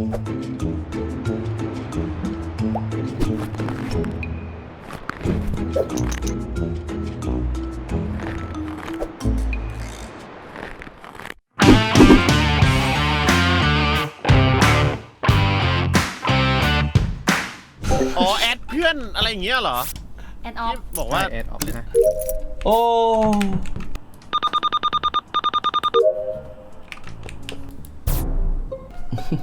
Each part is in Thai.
อ๋อแอดเพื่อนอะไรอย่างเงี้ยเหรอแอนออฟ ที่บอกว่า แอดออกนะ โอ้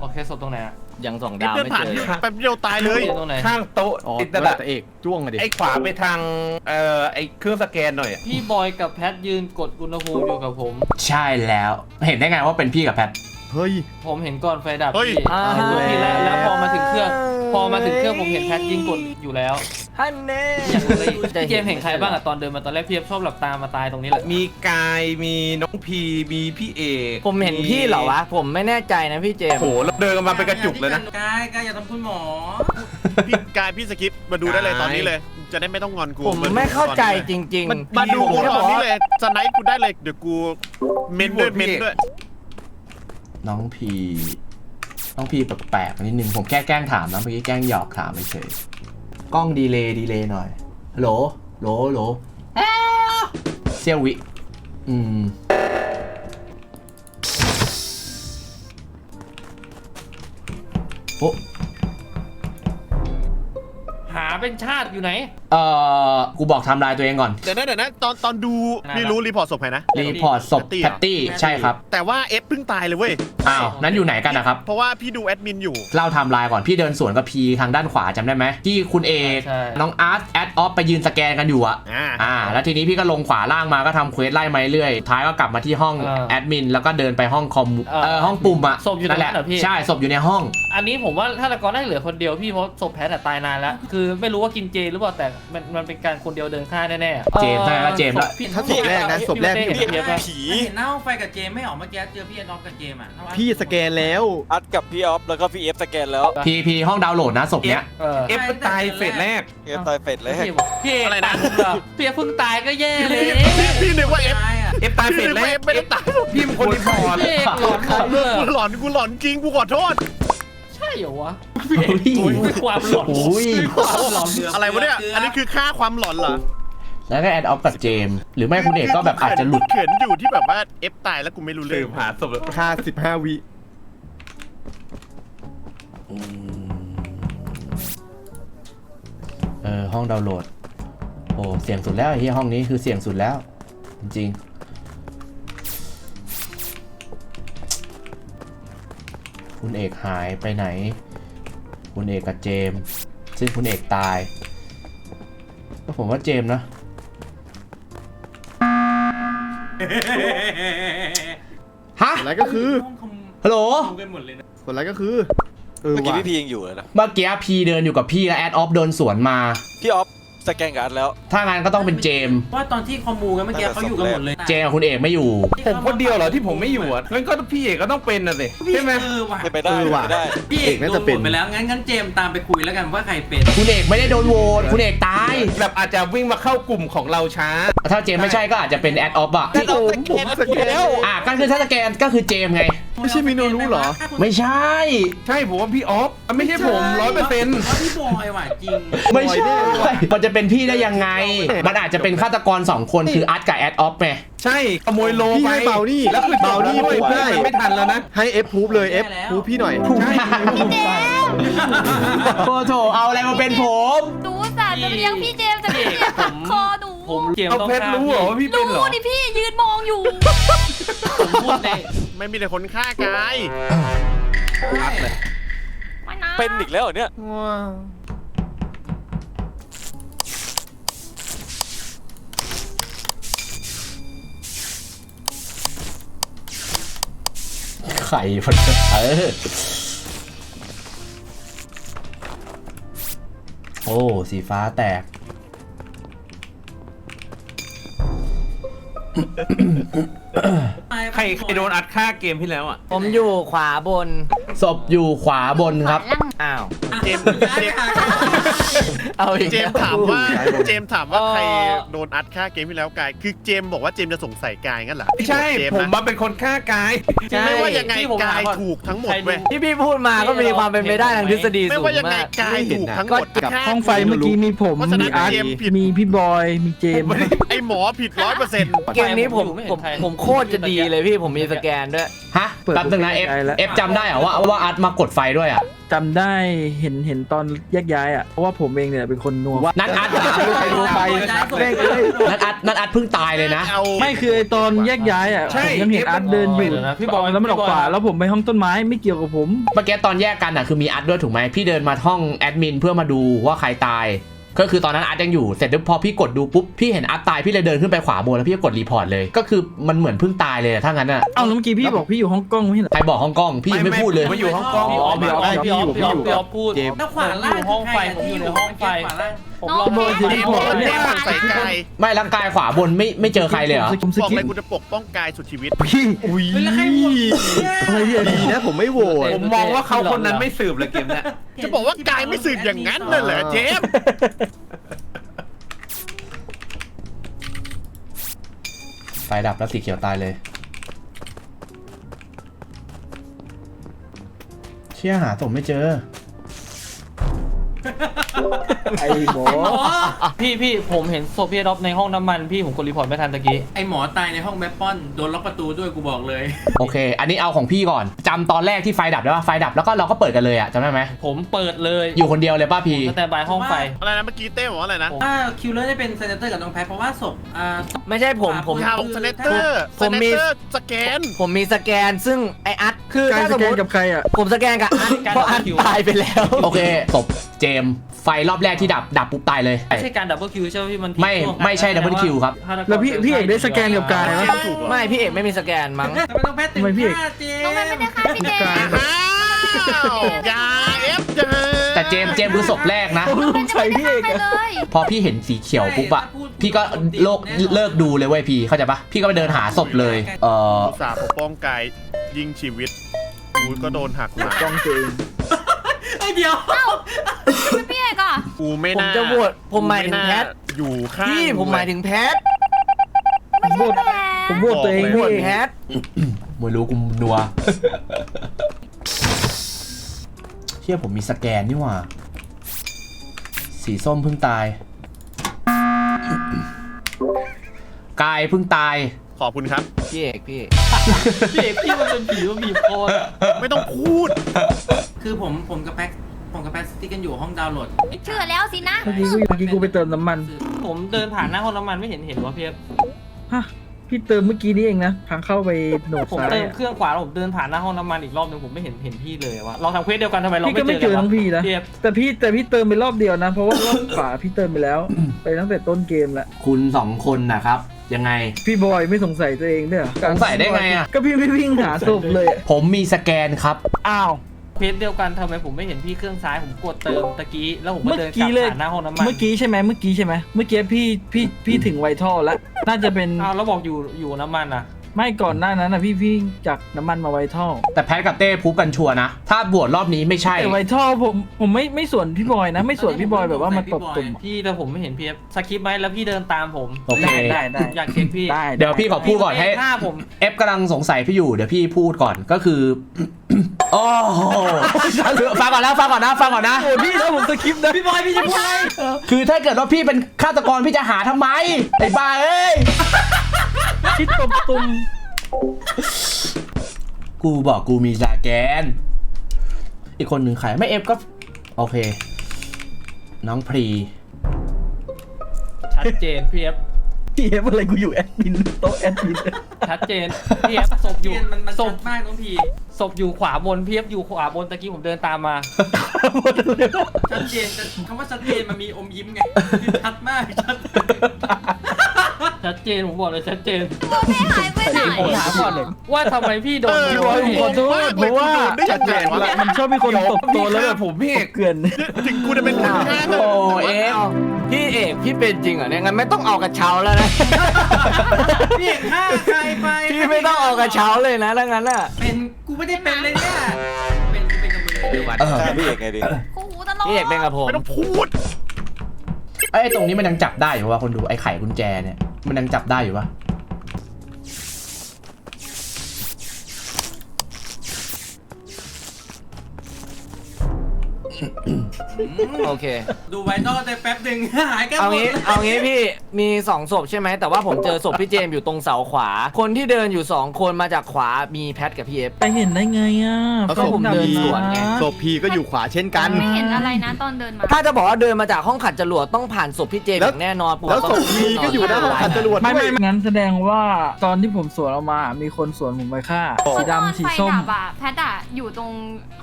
โอเคศพตรงไหนอะ ยังสองเอ็ดดาวเดินไม่ผ่านเจที่อแป๊บเดียวตายเลยอยู่ตรงไหน ข้างโต๊ะอ๋อติดตนั่นลาแหดละเอกจ้วงมาดิไอ้ขวาไปทางเอ่อไอ้เครื่องสแกนหน่อยอะพี่บอยกับแพทยืนกดอุณหภูมิอยู่กับผม ใช่แล้ว เห็นได้ไงว่าเป็นพี่กับแพท เฮ้ย ผมเห็นก่อนไฟดับเฮ้ย พี่อ่าเห็นตัวพี่แล้วแล้วพอมาถึงเครื่อง พอมาถึงเครื่องผมเห็นแพทยิงกดอยู่แล้วฮันเน่อย่างเลยพี่เจมส์เห็นใครบ้างอะตอนเดินมาตอนแรกพี่เอฟชอบหลับตามาตายตรงนี้แหละมีกายมีน้องพีมีพี่เอกผมเห็นพี่เหรอวะ ผมไม่แน่ใจนะพี่เจมโอ้ส์โหแล้วเดินกันมาเป็นกระจุกเลยนะ กายกายอย่าทำคุณหมอ พี่กายพี่สกิปมาดูได้เลยตอนนี้เลย จะได้ไม่ต้องงอนกูผมไม่เข้าใจจริงมันๆมาดูกูแค่ตบออนกนี้ว่าเลยสไนป์กูได้เลยเดี๋ยวกูเมนด้วยเมนด้วยน้องพี ต้องพีแปลกๆนิดนึงผมแค่แกล้งถามนะเมื่อกี้แกล้งหยอกถามเฉยกล้องดีเลย์ดีเลย์หน่อยฮัลโหลโหลโหลแอ้วเซียววิ อืม โอ้ เป็นชาติอยู่ไหน เอ่อ กูบอกไทำลายตัวเองก่อน เดี๋ยวนะเดี๋ยวนะตอนตอนดูนานละพี่รู้รีพอร์ตศพใครนะ รีพอร์ตศพ Patty แพตตี้ ใช่ครับ แต่ว่าเอฟเพิ่งตายเลยเว้ย อ้าว นั้นอยู่ไหนกันนะครับ เพราะว่าพี่ดูแอดมินอยู่ เล่าไทม์ไลน์ก่อน พี่เดินสวนกับพีทางด้านขวาจำได้ไหม ที่คุณเอกใช่ น้องอาร์ตแอดออฟไปยืนสแกนกันอยู่อะอ่า อ่า แล้วทีนี้พี่ก็ลงขวาล่างมาก็ทำเควสไล่มาเรื่อยท้ายก็กลับมาที่ห้องเออแอดมินแล้วก็เดินไปห้องคอมเออเออห้องปุ่มอะศพอยู่ตรงแหนั้ละนเหรอพี่ ใช่ศพอยู่ในห้อง อันนี้ผมว่าฆาตกรน่าจะเหลือคนเดียวพี่เพราะศพแพทอะตายนานแล้ว คือไม่รู้ว่ากินเจหรือเปล่าแต่มันมันเป็นการคนเดียวเดินฆ่าแน่ๆอะเจมส์ใช่แล้วเจมส์ศแล้วพพี่ถ้าศพแรกนะศพแรกพี่ พี่เต้เห็นเพียบปะผีเห็นหน้าห้องไฟกับเจมไม่ออกเมื่อกี้เจอพี่แอนนอฟกับเจมอะพี่สแกนแล้วอัดกับพี่ออฟแล้วก็พี่เอฟสแกนแล้วพีพีห้องดาวน์โหลดนะศพเนี้ย เออเอฟมันตายเฟสแรก เอฟตายเฟดเลยพี่บอกพี่เอกอะไรนะตามผมเหรอพี่เอกเพิ่งตายก็แย่เลยพี่พี่นึกว่าเอฟตายอะเอฟตายเฟพี่สนึกแรว่าเอกฟไม่ได้ตายพี่เป็นคนรีพอร์ตพี่เอกหลอนผมเลยกูหลอนกูหลอนจริงกูขอโทษใช่เหรอวะ โอ้ยด้วยความหลอนโอ้ยด้วยความหลอนอะไรวะเนี่ย อันนี้คือค่าความหลอนเหรอ แล้วก็แอดออฟกับเจมส์หรือไม่คุณเอกก็แบบอาจจะหลุดเขินอยู่ที่แบบว่าเอฟตายแล้วกูไม่รู้เรื่สืองบหาศพค่า15วิอืมเออห้องดาวน์โหลด โอ้เสียงสุดแล้วไอ้ที่ห้องนี้คือเสียงสุดแล้ว จริงๆคุณเอกหายไปไหน คุณเอกกับเจมส์ซึ่งคุณเอกตาย ก็ผมว่าเจมส์นะฮะผลร้ายก็คือห้องคอมฮัลโหลคอมกันหมดเลยนะผลร้ายก็คือเออเมื่อกี้ว่ะพี่พียังอยู่เลยนะ เมื่อกี้พีเดินอยู่กับพี่แล้วแอดออฟเดินสวนมา พี่ออฟ สแกนกับอัดแล้ว ถ้างั้นก็ต้องเป็นเจมส์เพราะว่าตอนที่คอมมูกันเมื่อกี้เขาอยู่กันหมดเลยเจมส์กับคุณเอกไม่อยู่ ผมคนเดียวเหรอที่ผมไม่อยู่อะงั้นก็พี่เอกก็ต้องเป็นน่ะสิใช่ไหม เออว่ะไม่ไปได้เออไม่ว่ะ ไปได้ พี่เอกเอกน่าโดจะนเป็โหน วตไปแล้วงั้นงั้นเจมตามไปคุยแล้วกันว่าใครเป็นคุณเอกไม่ได้โดนโหวตคุณเอกตาย แบบอาจจะวิ่งมาเข้ากลุ่มของเราช้า ถ้าเจมส์ไม่ใช่ก็อาจจะเป็นแอดออฟอะแต่ผมผมสแกนแล้ว อะก็คือถ้าสแกนก็คือเจมส์ไง ไม่ใช่มิโนรู้เหรอ ไม่ใช่ ใช่ผมว่าพี่ออฟอะไม่ใช่ผมร้อยเปอร์เซ็นต์ ว่าพี่บอยว่ะจริง ไม่ใช่บอยแน่ว่ะมันจะเป็นพี่ได้ยังไง มันอาจจะเป็นฆาตกรสองคนคืออาร์ตกับแอดออฟไง ใช่ขโมยโลพี่ไปให้เบานี่แล้วคือเบานี่ด้วยพูดได้ไม่ทันแล้วนะ ให้ F พูฟเลย F พูฟพี่หน่อย ใช่โอ้โถเอาอะไรมาเป็นผม หนูอุตสาห์จะเลี้ยงพี่เจมส์แต่พี่เจมส์หักคอหนูผมเจมส์เอาต้องเพชรฆ่ารู้เหรอว่าพี่เป็นเหรรู้อดิพี่ยืนมองอยู่ ผมพูดในไม่มีแต่คนฆ่ากายไม่นะเป็นอีกแล้วเหรอเนี่ยไข่มันเออโอ้ สีฟ้าแตก ใครใครโดนอัดฆ่าเกมที่แล้วอะผมอยู่ขวาบน ศพอยู่ขวาบนครับล่างอ้าวอ เจมส์ย้ายเจไปมส์หาเอาอีกเจมส์ถามว่าย้ายหมดเจมส์ถามว่าเอ่อใครโดนอัดฆ่าเกมที่แล้วกาย คือเจมส์บอกว่าเจมส์จะสงสัยกายงั้นเหรอไม่ใช่เจส์ผมนะมาเป็นคนฆ่ากาย ไม่ว่ายังไงที่ผมกายถามก่อน ถูกทั้งหมดใครเว้ยที่พี่พูดมาก็มีความเป็นไปได้ทางทฤษฎีไม่สูงว่ายังไงมาก กายถูกทั้งหมดกับฆ่าห้องไฟเมื่อกี้มีผม เพราะฉะนั้นมีอาร์ตเจมส์ผิด มีพี่บอย มีเจมส์ไอหมอผิดร้อยเปอร์เซ็นต์เกมนี้ผมผมไม่เห็นผมใคร ผมโคตรจะดีเลยพี่ผมมีสแกนด้วย ฮะแป๊บนึงนะเอฟเอฟจำได้เหรอว่าว่าอัดมากดไฟด้วยอะจำได้เห็นเห็นตอนแยกย้ายอะเพราะว่าผมเองเนี่ยเป็นคนนัวนัดอัดใครดูไฟแม่งเอ้ยนัดอัดนัดอัดเพิ่งตายเลยนะเอาไม่คือไอตอนแยกย้ายอะใช่ผมยังเห็นอาร์ตเดินอยู่เดี๋ยวนะพี่บอยแล้วมันออกพี่บอยขวาแล้วผมไปห้องต้นไม้ไม่เกี่ยวกับผมเมื่อกี้ตอนแยกกันอะคือมีอัดด้วยถูกไหมพี่เดินมาห้องแอดมินเพื่อมาดูว่าใครตาย ก็คือตอนนั้นอัดยังอยู่เสร็จแล้วพอพี่กดดูปุ๊บพี่เห็นอัดตายพี่เลยเดินขึ้นไปขวาบนแล้วพี่ก็กดรีพอร์ตเลย ก็คือมันเหมือนเพิ่งตายเลยอะถ้างั้นอะเอ้าแล้วเมื่อกี้พี่บอกพี่อยู่ห้องกล้องไม่ใช่เหรอ ใครบอกห้องกล้องพี่ยังไม่พูดเลยผมมาอยู่ห้องกล้องพี่ออฟพี่พี่ออออฟฟพี่ออฟพี่พี่ออออฟฟพูดเจมส์ แล้วขวาอล่างยู่ห้องไฟผมอยู่ในห้องไฟขวาล่างผมรอโบยถือเจมส์บอกว่าเจมส์สงสัยกายไม่ร่างกายขวาบนไม่ไม่เจอใครเลยเหรอ ผมสบอกกิปเลยกูจะปกป้องกายสุดชีวิต พี่อุ้ยเฮ้ยแล้วใครโหวตเนี่ย อะไรเนี่ยดีนะผมไม่โหวตผมมองว่าเขาคนนั้นไม่สืบเลยเกมเนี้ยจะบอกว่ากายไม่สืบอย่างนั้นน่ะเหรอเจมส์ไฟดับแล้วสีเขียวตายเลย เชี่ยหาศพไม่เจอ ไอ้หมอพี่พี่ผมเห็นศพพี่ดอฟในห้องน้ำมันพี่ผมกดรีพอร์ตไม่ทันตะกี้ ไอหมอตายในห้องแบปปอนโดนล็อกประตูด้วยกูบอกเลย โอเค อันนี้เอาของพี่ก่อนจำตอนแรกที่ไฟดับได้ป่ะไฟดับแล้วก็เราก็เปิดกันเลยอะจำได้ไหมผมเปิดเลยอยู่คนเดียวเลยป่ะพี่ สแตนบายห้องไฟ อะไรนะเมื่อกี้เต้บอกว่าอะไรนะถ้าคิวเลอร์ได้เป็นเซนเตอร์กับน้องแพทเพราะว่าศพอ่าศพไม่ใช่ผมผม ข่าวสเนเตอร์ผสมเนมีเตอร์สแกน ผมมีสแกนซึ่งไออัด คือการถ้าสสมแกมนติกับใครอะ ผมสแกนกับอัดการเพราะอัดคิว ตายไปแล้ว โอเคศพเจมส์ไฟรอบแรกที่ดับ ดับปุ๊บตายเลย ไม่ใช่การดับเบิลคิวใช่ไหมพี่มันไม่ไม่ใช่ double kill ครับแล้วพี่พี่เอกได้สแกนกับกายไหมถูกเหรอไม่พี่เอกไม่มีสแกนมั้ง ทำไมน้องแพทถึงทำไมพี่เอกฆ่าเจน้องแพทไม่ได้ฆ่าพี่เจมส์อ้าวอย่าเอฟอย่าแต่เจมส์เจมส์คือศพแรกนะ ผมสงสัยพี่เอกไปอะเลยพอพี่เห็นสีเขียวปุ๊บอะพี่ก็โลกเลิกดูเลยเว้ยพี่เข้าใจปะพี่ก็ไปเดินหาศพเลย เอออุตส่าห์ปกป้องกายยิงชีวิต กูก็โดนหักหลังกล้องตัวเองไอยเดียวไม่พี่เอกอะกูไม่ผมน่าจะโหวตผมหมายถึงแพทอยู่ข้างพี่ผมหมายถึงแพทไม่ใช่แหละผมโหวตตัวเองโหวพี่ตเอกแพทไม่รู้กูนัว เชื่อผมมีสแกนนี่หว่า สีส้มเพิ่งตาย กายเพิ่งตาย ขอบคุณครับพี่เอกพี่ พี่เอกพี่มันเป็นผีว่าบีบคอไม่ต้องพูด คือผมผมกับแพ็คผมกับแพ็คสติ๊กกันอยู่ห้องดาวน์โหลดเชื่อแล้วสินะ เมื่อกี้กูเมื่อกี้กูไปเติมน้ำมันผมเดินผ่านหน้าห้องน้ำมันไม่เห็นเห็นว่าพี่เอฟฮะพี่เติมเมื่อกี้นี่เองนะทางเข้าไปโหนดผมซ้ายเติมอะเครื่องขวาแล้วผมเดินผ่านหน้าห้องน้ำมันอีกรอบหนึงผมไม่เห็นเห็นพี่เลยว่าเราทำเควสเดียวกันทำไมเราพี่ไม่ก็ไม่เจเจออกันทั้งพี่นะพี่เอฟแต่พี่แต่พี่เติมไปรอบเดียวนะ เพราะว่ารอบขวาพี่เติมไปแล้ว ไปตั้งแต่ต้นเกมแล้วคุณสองคนนะครับ ยังไง พี่บอยไม่สงสัยตัวเองด้วยเหรอสงสัยได้ไงอะ ก็พี่ไม่วิ่งหาศพเลยอะผมมีสแกนครับ อ้าวเควสเดียวกันทำไมผมไม่เห็นพี่เครื่องซ้ายผมกดเติมตะกี้แล้วผมก็เมื่อเดินกกี้ลับเลย ผ่านหน้าห้องน้ำมันเมื่อกี้ใช่ไหมเมื่อกี้ใช่ไหมเมื่อกี้พี่พี่พี่ถึงไวท์ท่อแล้วน่าจะเป็น อ้าวแล้วบอกอยู่อยู่น้ำมันอะ ไม่ก่อนหน้านั้นนะพี่พี่จากน้ำมันมาไวท์ท่อแต่แพทกับเต้พูดกันชัวร์นะ ถ้าบวชรอบนี้ไม่ใช่ แต่ไวท์ท่อผมผมไม่ไม่ส่วนพี่บอยนะ ไม่ส่วนพี่บอยแบบว่ามาตบตุ่มพี่แต่ผมไม่เห็นพี่เอฟสคริปต์ไหมแล้วพี่เดินตามผมโอเค ได้ได้อยากเช็คพี่ได้เดี๋ยวพี่ขอพูดก่อนให้ ถ้าผมเอฟกำลังสงสัยพี่อยู่เดี๋ยวพี่พูดก่อนก็คือ โอ้โหฟังก่อนนะฟังก่อนนะฟังก่อนนะ โอ้พี่แล้วผมสคริปต์นะพี่บอยพี่จะพูดอะไรคือถ้าเกิดว่าพี่เป็นฆาตกรพี่จะหาทำไมไอ้บ้าเอ้ย พี่ตบตุ่มกูบอกกูมีสแกน อีกคนหนึ่งใครไม่เอฟก็ โอเค น้องพรี ชัดเจนพี่เอฟพี่เอฟอะไรกูอยู่แอดมินโต๊ะแอดมินชัดเจนพี่เอฟศพอยู่มันมันศศพพมากน้องพีศพอยู่ขวาบนพี่เอฟอยู่ขวาบนตะกี้ผมเดินตามมาชัดเจนแต่คำว่าชัดเจนมันมีอมยิ้มไงชัดมากชัด ชัดเจนผมบอกเลยชัดเจน ตัวไม่หายไปไหนผมถามก่อนว่าทำไมพี่โดนเออพี่บอยผมขอโทษเพราะว่าได้ยังไงวะมันชอบมีคนตบตัวแล้วแบบผมพี่เอกเกลือนถึงกูจะเป็นคนฆ่าโอ้เอฟพี่เอกพี่เป็นจริงเหรอเนี่ยงั้นไม่ต้องเอากระเช้าแล้วนะพี่เอกฆ่าใครไปพี่ไม่ต้องเอากระเช้าเลยนะถ้างั้นอะเป็นกูไม่ได้เป็นเลยเนี่ยเป็นกูเป็นกับมึงเลยเออฆ่าพี่เอกไงดิกูหูตรอพี่เอกเป็นกับผมไม่ต้องพูดไอ้ยตรงนี้มันยังจับได้อยู่ว่าคนดูไอ้ไขกุญแจเนี่ย มันยังจับได้อยู่ปะ โอเค ดูไวท์นอลได้แป๊บหนึ่ง หายกันเอาหมดงี้ เอางี้พี่ มีสองศพใช่ไหม แต่ว่าผมเจอศพพี่เจมส์อยู่ตรงเสาขวา คนที่เดินอยู่สองคนมาจากขวา มีแพทกับพี่เอฟ ไปเห็นได้ไงอะก็ผมเดินสวนไง ศพพีก็อยู่ขวาเช่นกัน ไม่เห็นอะไรนะตอนเดินมา ถ้าจะบอกว่าเดินมาจากห้องขัดจรวดต้องผ่านศพพี่เจมส์แล้อวย่างแน่นอนแล้วศพพีก็อยู่หน้าห้องขัดจรวดไม่ด้ไม่วยไม่งั้นแสดงว่าตอนที่ผมสวนออกมา มีคนสวนผมไปฆ่าสีดำสีส้มตอนไฟดับอะแพทอะอยู่ตรง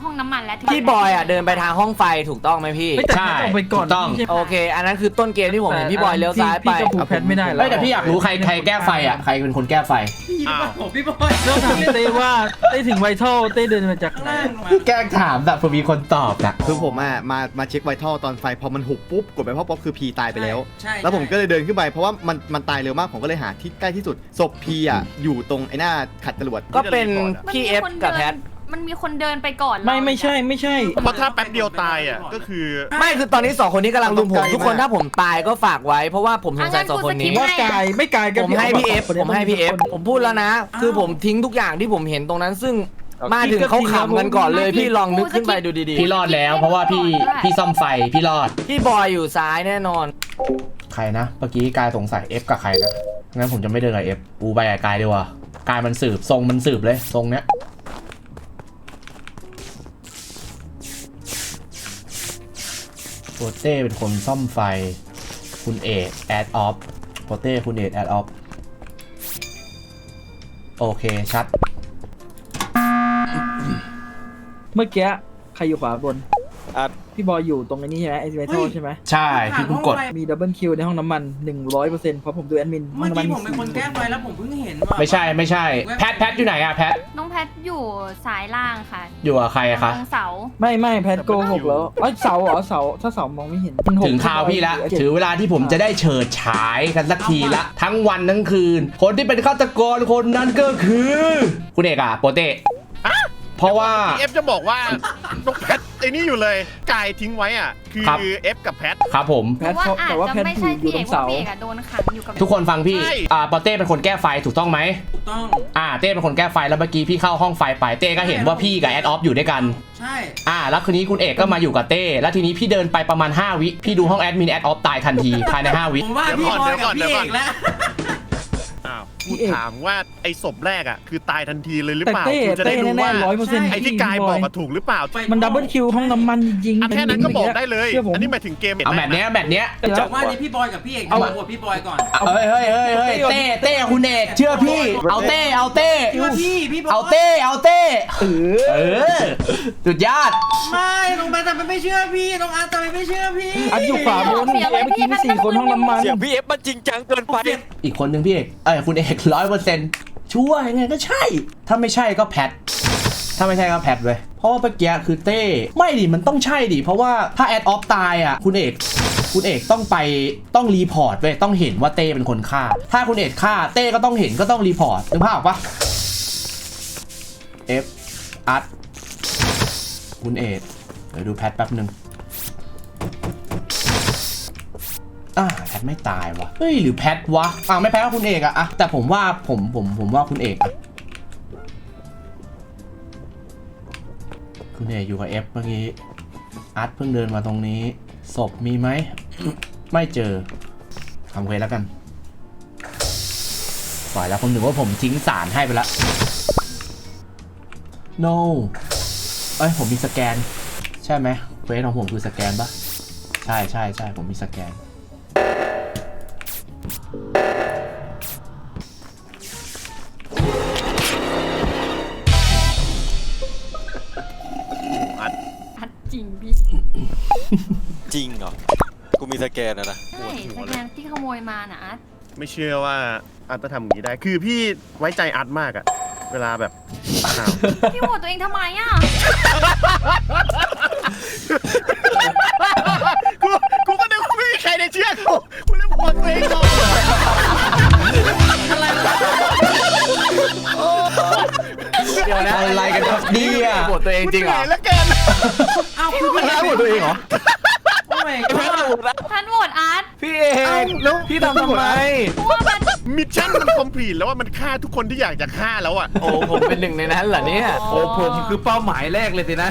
ห้องน้ำมันและพี่บอยอะเดินไปทางห้องไฟถูกต้องไหมพี่เฮ้ยแต่แพทออกไปก่อนถูต้องใช่ไหมโอเค อันนั้นคือต้นเกมที่ผมเห็นพี่บอยเลี้ยวซ้ายไป พี่ก็ผูกแพทไม่ได้หรอเฮ้ยแต่พี่อยากรู้ใครใครแก้ไฟอะใครเป็นคนแก้ไฟพี่อ้าวผมพี่บอยเรื่องถามเต้ว่าเต้ถึงไวท์เท่าเต้เดินมาจากข้างไหนล่างมาแกล้งถามแบบมีคนตอบนะคือผมอะมามาเช็คไวท์ท่อตอนไฟพอมันหุบปุ๊บกดไปเพราะป๊อปคือพีตายไปแล้ว ใช่แล้วผมก็ใช่เลยเดินขึ้นไปเพราะว่ามันมันตายเร็วมากผมก็เลยหาที่ใกล้ที่สุดศพพีอะอยู่ตรงไอ้หน้าขัดจรวดก็เป็นมันพี่มีเอฟคนกับเดิแพนท มันมีคนเดินไปก่อนเราไม่ไม่ใช่ไม่ใช่ เพราะถ้าแป๊บเดียวตายอะก็คือ ไม่คือตอนนี้สองคนนี้กำลังลุมผมมันต้องทุกคนไกลมากถ้าผมตายก็ฝากไว้ เพราะว่าผมสงสัยสองคนนี้ ว่ากายไม่กายก็ผมให้พี่เอฟผมให้พี่เอฟผมพูดแล้วนะ คือผมทิ้งทุกอย่างที่ผมเห็นตรงนั้น ซึ่งมาถึงเขาขำกันก่อนเลยพี่ลองนึกขึ้นไปดูดีพี่รอดแล้ว เพราะว่าพี่พี่ซ่อมไฟพี่รอด ๆพี่บอยอยู่ซ้ายแน่นอน ใครนะเมื่อกี้กายสงสัย F กับใครนะงั้นผมจะไม่เดินกับ F ปูไปกับกายดีกว่ากายมันสืบทรงมันสืบเลยทรงเนี้ย ปเต้เป็นคนซ่อมไฟ คุณเอกแอดออฟโปเต้คุณเอกแอดออฟโอเค ชัด เมื่อกี้ ใครอยู่ขวาบน อัดพี่บอยอยู่ตรงนี้ใช่ไหมไอซีไวท์เท่าใช่ไหมใช่พี่เพิ่งกด มีดับเบิลคิวในห้องน้ำมัน 100%เพราะผมดูแอดมินห้อเมื่งอน้ำมันกี้มีผมเป็นคนแก้ไฟแล้วผมเพิ่งเห็นว่าไม่ใช่ไม่ใช่ แพทแพทอยู่ไหนอะแพทน้องแพทอยู่สายล่างค่ะอยู่กับใครอะคะ ตรงเสา ไม่ไม่แพทโกหกแล้วเอ้ยเสาเหรอเสาถ้าเสามองไม่เห็นมันหกถึงคราวพี่ละเจ็ดถือเวลาที่ผมจะได้เฉิดฉายกันสักทีละ ทั้งวันทั้งคืน คนที่เป็นฆาตกรคนนั้นก็คือ คุณเอกอะโปเต้เพราะว่า เอฟจะบอกว่าน้องแพท ไอ้นี่อยู่เลยกายทิ้งไว้อะ คือครับ เอฟกับแพท ครับผม แพเพทราะว่าเขาอาจแต่ว่าจะแพทไม่อยู่ใช่อยู่พี่ตเอรกงเพราะเสาพี่เอกอะโดนขังอยู่กับทุกคนฟังพี่ใช่ อ่าปอเต้เป็นคนแก้ไฟถูกต้องไหมถูกต้องอ่าเต้เป็นคนแก้ไฟแล้วเมื่อกี้พี่เข้าห้องไฟไปเต้ก็เห็นว่าพี่กับแอดออฟอยู่ด้วยกัน ใช่ อ่าแล้วคืนนี้คุณเอกก็มาอยู่กับเต้ แล้วทีนี้พี่เดินไปประมาณ 5 วิ พี่ดูห้องแอดมินแอดออฟตายทันทีภายใน 5 วิ ผมว่าพี่บอยกับพี่เอกแล้วอ้าวพี่ กูเอกถามว่าไอ้ศพแรกอะคือตายทันทีเลยหรือแต่เปล่าเต้กูจะเต้ได้รู้แน่ว่าๆร้อยเปอร์เซ็นต์ไอ้ที่กายบอกอะถูกหรือเปล่ามันดับเบิลคิวห้องน้ำมันจริงๆอะแค่นั้นก็บอกได้เลย ชื่ผม อันนี้หมายถึงเกมเอาแบบเนี้ยแบบเนี้ยเดี๋ยวผมว่านี่พี่บอยกับพี่เอกเอาเอาหัวพี่บอยก่อนเฮ้ยเฮ้ยเฮ้ยเฮ้ยเต้เต้คุณเอกเชื่อพี่ เอาเต้เอาเต้ พี่ว่าพี่พี่บอยเอาเต้เอาเต้เออเออสุดยอด ไม่น้องแบททำไมไม่เชื่อพี่น้องอาร์ตทำไมไม่เชื่อพี่อันอยู่ขวาบนเมื่อกี้มีสี่คนห้องน้ำมัน เสียงพี่เอฟมันจริงจังเกินไป อีกคนหนึ่งพี่เอกเอ้ยคุณเอกร้อยเปอร์เซ็นต์ชัวร์ยังไงก็ใช่ ถ้าไม่ใช่ก็แพทถ้าไม่ใช่ก็แพทเว้ยเพราะว่าเมื่อกี้คือเต้ ไม่ดิมันต้องใช่ดิเพราะว่าถ้าแอดออฟตายอะคุณเอกคุณเอกต้องไปต้องรีพอร์ตเว้ยต้องเห็นว่าเต้เป็นคนฆ่า ถ้าคุณเอกฆ่าเต้ก็ต้องเห็นก็ต้องรีพอร์ตนึกภาพออกปะ F อัดคุณเอกเดี๋ยวดูแพทแป๊บหนึ่ง อ่าแพทไม่ตายวะเฮ้ยหรือแพทวะอ่าไม่แพ้ก็คุณเอกอะอะแต่ผมว่าผมผมผมว่าคุณเอกอะคุณเอกอยู่กับเอฟเมื่อกี้อาร์ตเพิ่งเดินมาตรงนี้ศพมีไหม ไม่เจอทำเควสแล้วกันปล่อยแล้วผมนึกว่าผมทิ้งสารให้ไปแล้ว no เอ้ยผมมีสแกน ใช่ไหมเควสของผมคือสแกนปะใช่ใช่ใช่ผมมีสแกน จริงพี่จริงเหรอ กูมีสแกนนะนะใช่สแกนที่ขโมยมานะอาร์ตไม่เชื่อว่าอัดจะทำอย่างนี้ได้ คือพี่ไว้ใจอัดมากอะเวลาแบบอ้าวพี่โหวตตัวเองทำไมอะกูกูก็นึกว่าไม่มีใครในเชื่อกูกูเลยบอกตัวเองก่อน ยวนะอะไรกันครับดีอะปวดตัวเองจริงเหรอแล้วกันเอาคือพี่แล้วปวดตัวเองเหรอท่านโหวตอาร์ตพี่เองแล้วพี่ทำทำไมมิชชั่นมันคอมพลีทแล้วว่ามันฆ่าทุกคนที่อยากจะฆ่าแล้วอะ โอ้ผมเป็นหนึ่งในนั้นเหรอเนี่ย โอ้ผมคือเป้าหมายแรกเลยสินะ